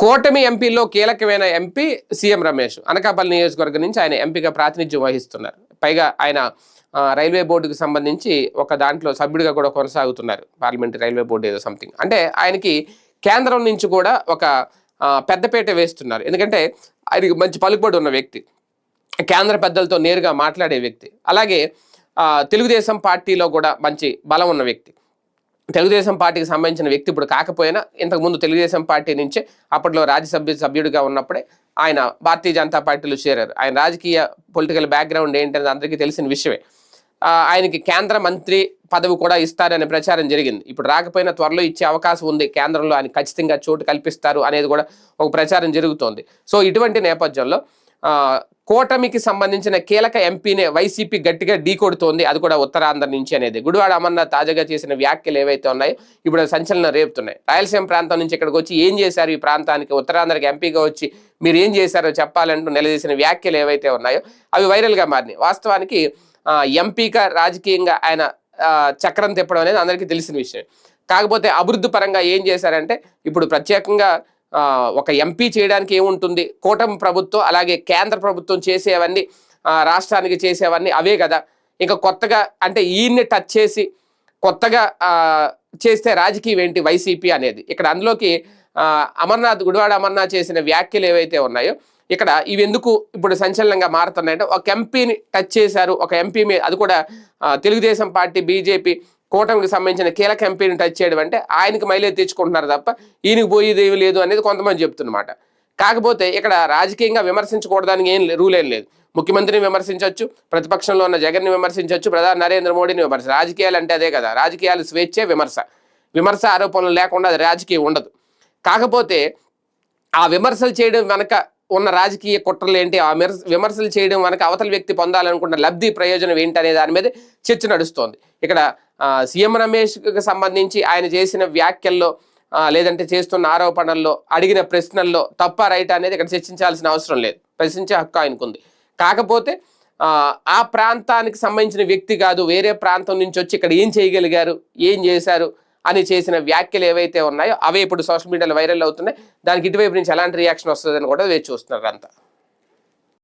కూటమి ఎంపీలో కీలకమైన MP CM Ramesh. Anakapalli నియోజకవర్గం నుంచి ఆయన ఎంపీగా ప్రాతినిధ్యం వహిస్తున్నారు. పైగా ఆయన రైల్వే బోర్డుకు సంబంధించి ఒక దాంట్లో సభ్యుడిగా కూడా కొనసాగుతున్నారు. పార్లమెంటరీ రైల్వే బోర్డు ఏదో సంథింగ్. అంటే ఆయనకి కేంద్రం నుంచి కూడా ఒక పెద్దపేట వేస్తున్నారు. ఎందుకంటే ఆయనకి మంచి పలుకుబడి ఉన్న వ్యక్తి. కేంద్ర పెద్దలతో నేరుగా మాట్లాడే వ్యక్తి. అలాగే తెలుగుదేశం పార్టీలో కూడా మంచి బలం ఉన్న వ్యక్తి. తెలుగుదేశం పార్టీకి సంబంధించిన వ్యక్తి ఇప్పుడు కాకపోయినా ఇంతకుముందు తెలుగుదేశం పార్టీ నుంచే అప్పట్లో రాజ్యసభ సభ్యుడిగా ఉన్నప్పుడే ఆయన భారతీయ జనతా పార్టీలో చేరారు. ఆయన రాజకీయ పొలిటికల్ బ్యాక్గ్రౌండ్ ఏంటనేది అందరికీ తెలిసిన విషయమే. ఆయనకి కేంద్ర మంత్రి పదవి కూడా ఇస్తారనే ప్రచారం జరిగింది. ఇప్పుడు రాకపోయినా త్వరలో ఇచ్చే అవకాశం ఉంది. కేంద్రంలో ఆయన ఖచ్చితంగా చోటు కల్పిస్తారు అనేది కూడా ఒక ప్రచారం జరుగుతోంది. సో ఇటువంటి నేపథ్యంలో కూటమికి సంబంధించిన కీలక ఎంపీనే వైసీపీ గట్టిగా ఢీకొడుతోంది అది కూడా ఉత్తరాంధ్ర నుంచి అనేది. గుడివాడ అమర్నాథ్ తాజాగా చేసిన వ్యాఖ్యలు ఏవైతే ఉన్నాయో ఇప్పుడు సంచలనం రేపుతున్నాయి. రాయలసీమ ప్రాంతం నుంచి ఇక్కడికి వచ్చి ఏం చేశారు ఈ ప్రాంతానికి? ఉత్తరాంధ్రకి ఎంపీగా వచ్చి మీరు ఏం చేశారో చెప్పాలంటూ నిలదీసిన వ్యాఖ్యలు ఏవైతే ఉన్నాయో అవి వైరల్గా మారినాయి. వాస్తవానికి ఎంపీగా రాజకీయంగా ఆయన చక్రం తిప్పడం అనేది అందరికీ తెలిసిన విషయం. కాకపోతే అభివృద్ధి పరంగా ఏం చేశారంటే ఇప్పుడు ప్రత్యేకంగా ఒక ఎంపీ చేయడానికి ఏముంటుంది? కూటమి ప్రభుత్వం అలాగే కేంద్ర ప్రభుత్వం చేసేవన్నీ రాష్ట్రానికి చేసేవన్నీ అవే కదా. ఇంకా కొత్తగా అంటే ఈయన్ని టచ్ చేసి కొత్తగా చేస్తే రాజకీయం ఏంటి వైసీపీ అనేది? ఇక్కడ అందులోకి అమర్నాథ్ గుడివాడ అమర్నాథ్ చేసిన వ్యాఖ్యలు ఏవైతే ఉన్నాయో ఇక్కడ ఇవి ఎందుకు ఇప్పుడు సంచలనంగా మారుతున్నాయంటే ఒక ఎంపీని టచ్ చేశారు ఒక ఎంపీ మీద అది కూడా తెలుగుదేశం పార్టీ బీజేపీ కూటమికి సంబంధించిన కీలక ఎంపీని టచ్ చేయడం అంటే ఆయనకి మైలేజ్ తెచ్చుకుంటున్నారు తప్ప ఈయనకి పోయేది లేదు అనేది కొంతమంది చెప్తున్నమాట. కాకపోతే ఇక్కడ రాజకీయంగా విమర్శించకూడదానికి ఏం రూల్ ఏం లేదు. ముఖ్యమంత్రిని విమర్శించవచ్చు ప్రతిపక్షంలో ఉన్న జగన్ని విమర్శించవచ్చు ప్రధాని నరేంద్ర మోడీని విమర్శ రాజకీయాలు అంటే అదే కదా రాజకీయాలు స్వేచ్ఛే విమర్శ. విమర్శ ఆరోపణలు లేకుండా అది రాజకీయం ఉండదు. కాకపోతే ఆ విమర్శలు చేయడం వెనక ఉన్న రాజకీయ కుట్రలు ఏంటి? ఆ విమర్శ విమర్శలు చేయడం వెనక అవతల వ్యక్తి పొందాలనుకున్న లబ్ధి ప్రయోజనం ఏంటి అనే దాని మీద చర్చ నడుస్తోంది. ఇక్కడ సీఎం రమేష్కి సంబంధించి ఆయన చేసిన వ్యాఖ్యల్లో లేదంటే చేస్తున్న ఆరోపణల్లో అడిగిన ప్రశ్నల్లో తప్ప రైట్ అనేది ఇక్కడ చర్చించాల్సిన అవసరం లేదు. ప్రశ్నించే హక్కు ఆయనకుంది. కాకపోతే ఆ, ఆ ప్రాంతానికి సంబంధించిన వ్యక్తి కాదు వేరే ప్రాంతం నుంచి వచ్చి ఇక్కడ ఏం చేయగలిగారు ఏం చేశారు అని చేసిన వ్యాఖ్యలు ఏవైతే ఉన్నాయో అవే ఇప్పుడు సోషల్ మీడియాలో వైరల్ అవుతున్నాయి. దానికి ఇటువైపు నుంచి ఎలాంటి రియాక్షన్ వస్తుందని కూడా వేచి చూస్తున్నారు అంతా.